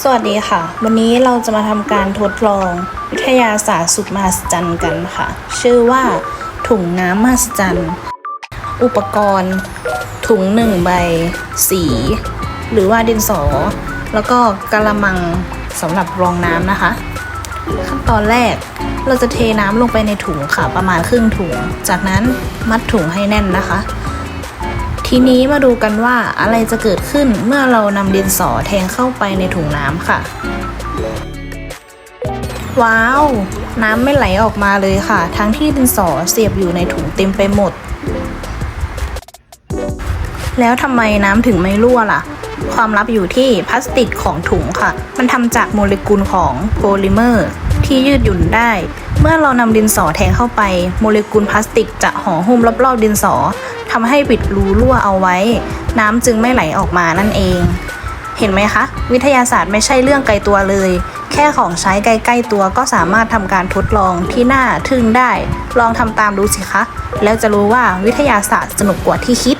สวัสดีค่ะ วันนี้เราจะมาทำการทดลองวิทยาศาสตร์สุดมหัศจรรย์กันค่ะ ชื่อว่าถุงน้ำมหัศจรรย์ อุปกรณ์ ถุงหนึ่งใบ สี หรือว่าดินสอ แล้วก็กระมังสำหรับรองน้ำนะคะ ขั้นตอนแรกเราจะเทน้ำลงไปในถุงค่ะประมาณครึ่งถุง จากนั้นมัดถุงให้แน่นนะคะ ทีนี้มาดูกันว่าอะไรจะเกิดขึ้นเมื่อเรานำดินสอแทงเข้าไปในถุงน้ำค่ะ ว้าว น้ำไม่ไหลออกมาเลยค่ะ ทั้งที่ดินสอเสียบอยู่ในถุงเต็มไปหมด แล้วทำไมน้ำถึงไม่รั่วล่ะ ความลับอยู่ที่พลาสติกของถุงค่ะ มันทำจากโมเลกุลของโพลิเมอร์ ที่ยืดหยุ่นได้เมื่อเรานำดินสอแทงเข้าไป โมเลกุลพลาสติกจะห่อหุ้มรอบๆดินสอ ทำให้ปิดรูรั่วเอาไว้ น้ำจึงไม่ไหลออกมานั่นเอง เห็นไหมคะ วิทยาศาสตร์ไม่ใช่เรื่องไกลตัวเลย แค่ของใช้ใกล้ๆตัวก็สามารถทำการทดลองที่น่าทึ่งได้ ลองทำตามดูสิคะ แล้วจะรู้ว่าวิทยาศาสตร์สนุกกว่าที่คิด